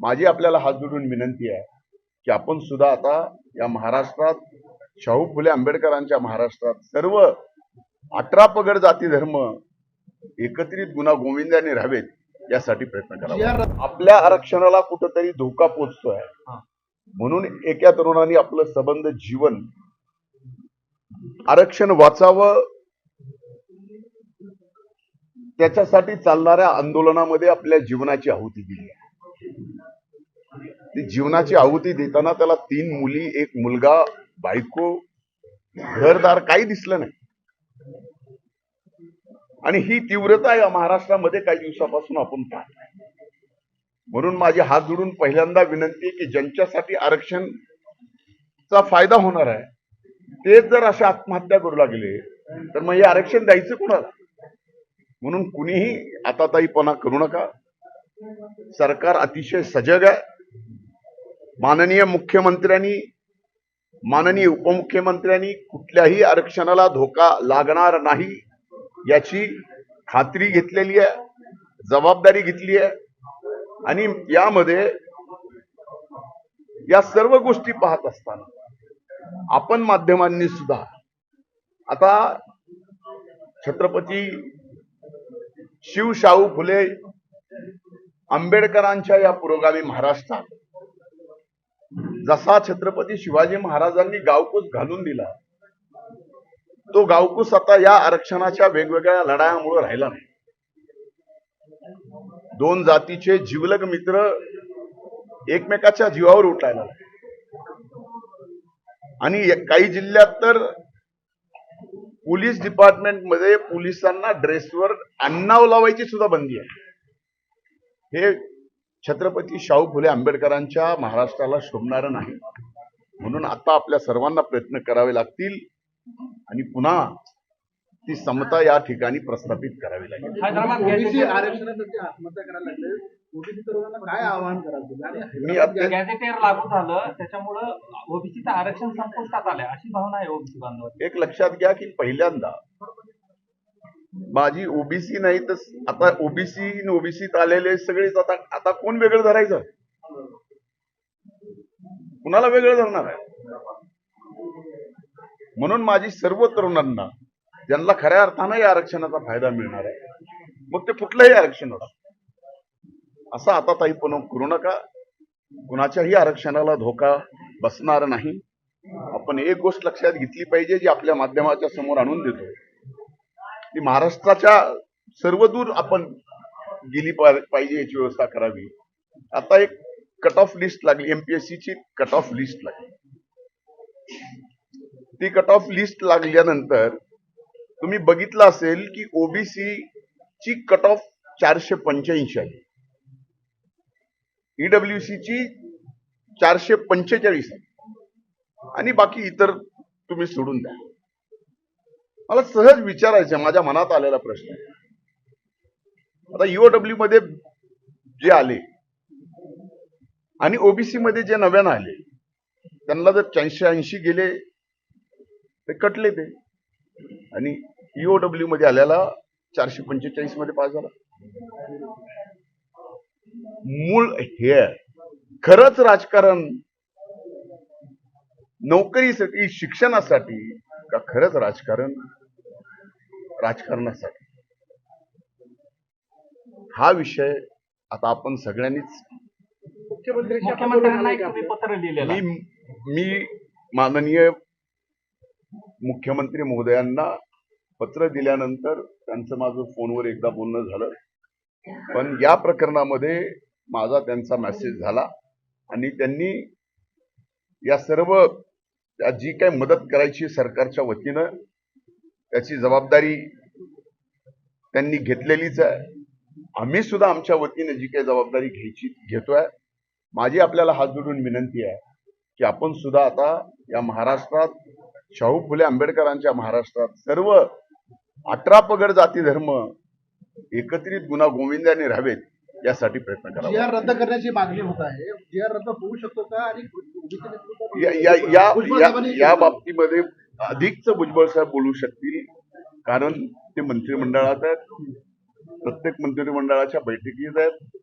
माझी आपल्याला हात जोडून विनंती आहे की आपण सुद्धा आता या महाराष्ट्रात शाहू फुले आंबेडकरांच्या महाराष्ट्रात सर्व अठरा पगड जाती धर्म एकत्रित गुन्हा गोविंदाने राहावेत यासाठी प्रयत्न करावा. आपल्या आरक्षणाला कुठंतरी धोका पोचतोय. म्हणून एका तरुणाने आपलं संबंध जीवन आरक्षण वाचावं त्याच्यासाठी चालणाऱ्या आंदोलनामध्ये आपल्या जीवनाची आहुती दिली आहे. ती जीवनाची आहुती देताना त्याला तीन मुली एक मुलगा बायको घरदार काही दिसलं नाही. आणि ही तीव्रता या महाराष्ट्रामध्ये काही दिवसापासून आपण पाहतोय म्हणून माझे हात जोडून पहिल्यांदा विनंती आहे की ज्यांच्यासाठी आरक्षणचा फायदा होणार आहे ते जर अशा आत्महत्या करू लागले तर मग हे आरक्षण द्यायचं कोणाला? म्हणून कुणीही आताताईपणा करू नका. सरकार अतिशय सजग आहे. माननीय मुख्यमंत्र्यांनी माननीय उपमुख्यमंत्र्यांनी कुठल्याही आरक्षणाला धोका लागणार नाही याची खात्री घेतलेली आहे जबाबदारी घेतली आहे. आणि यामध्ये या सर्व गोष्टी पाहत असताना आपण माध्यमांनी सुद्धा आता छत्रपती शिवशाहू फुले आंबेडकरांच्या या पुरोगामी महाराष्ट्रात जसा छत्रपती शिवाजी महाराजांनी गावकूस घालून दिला तो गावकूस आता या आरक्षणाच्या वेगवेगळ्या लढायामुळे राहिला नाही. दोन जातीचे जिवलग मित्र एकमेकाच्या जीवावर उठायला आणि काही जिल्ह्यात तर पोलीस डिपार्टमेंटमध्ये पोलिसांना ड्रेसवर अन्नाव लावायची सुद्धा बंदी आहे. हे छत्रपती शाहू फुले आंबेडकरांच्या महाराष्ट्राला शोभणारं नाही. म्हणून आता आपल्या सर्वांना प्रयत्न करावे लागतील आणि पुन्हा ती समता या ठिकाणी प्रस्थापित करावी लागेल. मी लागू झालं त्याच्यामुळं ओबीसीचं आरक्षण संपुष्टात आलंय. अशी भावना आहे ओबीसी बांधवांची. एक लक्षात घ्या की पहिल्यांदा माझी ओबीसी नाही तर आता ओबीसी ओबीसीत आलेले सगळेच आता आता कोण वेगळं धरायचं? कुणाला वेगळं धरणार आहे? म्हणून माझी सर्व तरुणांना ज्यांना खऱ्या अर्थानं या आरक्षणाचा फायदा मिळणार आहे मग ते कुठलंही आरक्षण होणार असं आता ताई पण करू नका. कुणाच्याही आरक्षणाला धोका बसणार नाही. आपण एक गोष्ट लक्षात घेतली पाहिजे जी आपल्या माध्यमाच्या समोर आणून देतो. ती महाराष्ट्राच्या सर्वदूर आपण गेली पाहिजे याची व्यवस्था करावी. आता एक कट ऑफ लिस्ट लागली एमपीएससी ची कट ऑफ लिस्ट लागली. ती कट ऑफ लिस्ट लागल्यानंतर तुम्ही बघितलं असेल की ओबीसी ची कट ऑफ चारशे पंच्याऐंशी आहे ईडब्ल्यूसी ची चारशे पंचेचाळीस आहे आणि बाकी इतर तुम्ही सोडून द्या. मला सहज विचारायचं माझ्या मनात आलेला प्रश्न आता ईओडब्ल्यू मध्ये जे आले आणि ओबीसी मध्ये जे नव्यानं आले त्यांना जर चारशे ऐंशी गेले ते कटले ते. आणि ईओडब्ल्यू मध्ये आल्याला चारशे पंचेचाळीसमध्ये पास झाला. मूळ हे खरंच राजकारण नोकरीसाठी शिक्षणासाठी का खरंच राजकारण राजकारणासाठी. हा विषय आता आपण सगळ्यांनीच मुख्यमंत्र्यांना एक तुम्ही पत्र लिहिलेलं आहे. मी मी माननीय मुख्यमंत्री महोदयांना पत्र दिल्यानंतर त्यांचं माझं फोनवर एकदा बोलणं झालं. पण या प्रकरणामध्ये माझा त्यांचा मेसेज झाला आणि त्यांनी या सर्व जी काही मदत करायची सरकारच्या वतीनं त्याची जबाबदारी त्यांनी घेतलेलीच आहे. आम्ही सुद्धा आमच्या वतीने जी काही जबाबदारी घ्यायची घेतोय. माझी आपल्याला हात जोडून विनंती आहे की आपण सुद्धा आता या महाराष्ट्रात शाहू फुले आंबेडकरांच्या महाराष्ट्रात सर्व अठरा पगड जाती धर्म एकत्रित गुन्हा गोविंदाने राहावेत यासाठी प्रयत्न आर रद्द करण्याची मागणी होत आहे रद्द होऊ शकतो का? आणि या या या या- या बाबतीमध्ये अधिकच भुजबळ साहेब बोलू शकतील कारण ते मंत्रिमंडळात आहेत. प्रत्येक मंत्रिमंडळाच्या बैठकीत आहेत.